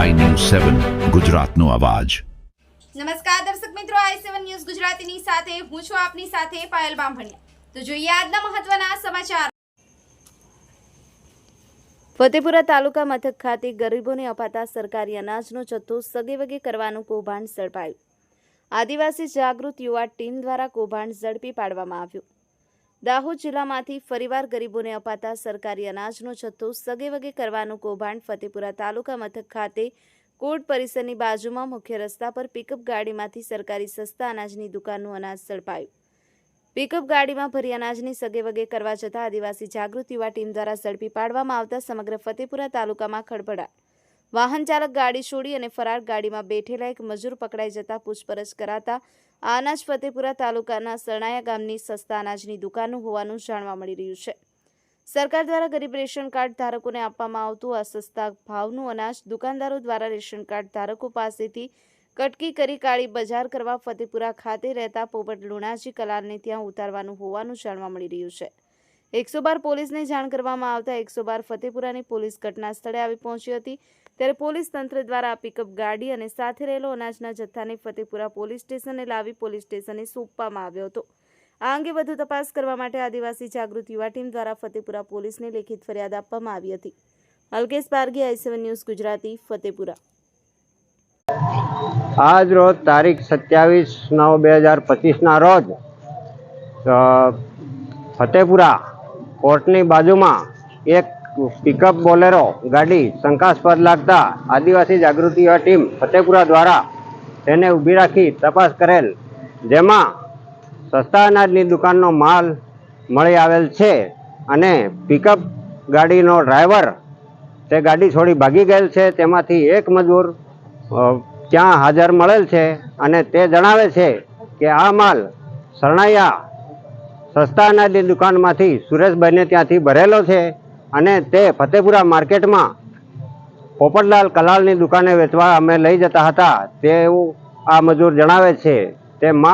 સેવન ગુજરાતનો અવાજ. નમસ્કાર દર્શક મિત્રો આઈ સેવન ન્યૂઝ ગુજરાતીની સાથે હું છું આપની સાથે પાયલ બામભણિયા. તો જોઈએ આજના મહત્વના સમાચાર. ફતેપુરા તાલુકા મથક ખાતે ગરીબોને અપાતા સરકારી અનાજનો જથ્થો સગે વગે કરવાનું કૌભાંડ ઝડપાયું. આદિવાસી જાગૃત યુવા ટીમ દ્વારા કૌભાંડ ઝડપી પાડવામાં આવ્યું. દાહોદ જિલ્લામાંથી ફરીવાર ગરીબોને અપાતા સરકારી અનાજનો જથ્થો સગે વગે કરવાનું કૌભાંડ ફતેપુરા તાલુકા મથક ખાતે કોર્ટ પરિસરની બાજુમાં મુખ્ય રસ્તા પર પિકઅપ ગાડીમાંથી સરકારી સસ્તા અનાજની દુકાનનું અનાજ ઝડપાયું પિકઅપ ગાડીમાં ભરી અનાજની સગે વગે કરવા જતાં આદિવાસી જાગૃત યુવા ટીમ દ્વારા ઝડપી પાડવામાં આવતા સમગ્ર ફતેપુરા તાલુકામાં ખળભળાટ. વાહન ચાલક ગાડી છોડી અને ફરાર ગાડીમાં બેઠેલા એક મજૂર પકડાઈ જતા પૂછપરછ કરાતા આ અનાજ ફતેપુરા તાલુકાના સરણાયા ગામની સસ્તા અનાજની દુકાનો હોવાનું જાણવા મળી રહ્યું છે. સરકાર દ્વારા ગરીબ રેશન કાર્ડ ધારકોને આપવામાં આવતું આ સસ્તા ભાવનું અનાજ દુકાનદારો દ્વારા રેશન કાર્ડ ધારકો પાસેથી કટકી કરી કાળી બજાર કરવા ફતેપુરા ખાતે રહેતા પોપટ લુણાજી કલાલને ત્યાં ઉતારવાનું હોવાનું જાણવા મળી રહ્યું છે. એકસો બાર પોલીસને જાણ કરવામાં આવતા એકસો બાર ફતેપુરાની પોલીસ ઘટના સ્થળે આવી પહોંચી હતી. ત્યારે પોલીસ તંત્ર દ્વારા પિકઅપ ગાડી અને સાથે રહેલો અનાજના જથ્થાને ફતેપુરા પોલીસ સ્ટેશને લાવી પોલીસ સ્ટેશને સોંપવામાં આવ્યો હતો. આ અંગે વધુ તપાસ કરવા માટે આદિવાસી જાગૃત યુવા ટીમ દ્વારા ફતેપુરા પોલીસને લેખિત ફરિયાદ આપવામાં આવી હતી. Alkesh Pargi I seven news, Gujarati, Fatepura. આજ રોજ તારીખ સત્યાવીસ નવ બે હજાર પચીસના રોજ ફતેપુરા કોર્ટની બાજુમાં એક પિકઅપ બોલેરો ગાડી શંકાસ્પદ લાગતા આદિવાસી જાગૃતિ ટીમ ફતેપુરા દ્વારા તેને ઊભી રાખી તપાસ કરેલ, જેમાં સસ્તા અનાજની દુકાનનો માલ મળી આવેલ છે અને પિકઅપ ગાડીનો ડ્રાઈવર તે ગાડી છોડી ભાગી ગયેલ છે. તેમાંથી એક મજૂર ત્યાં હાજર મળેલ છે અને તે જણાવે છે કે આ માલ શરણાઈયા સસ્તા અનાજની દુકાનમાંથી સુરેશભાઈને ત્યાંથી ભરેલો છે અને તે ફતેપુરા માર્કેટમાં પોપટલાલ કલાલની દુકાને વેચવા અમે લઈ જતા હતા, તેવું આ મજૂર જણાવે છે. તે માલ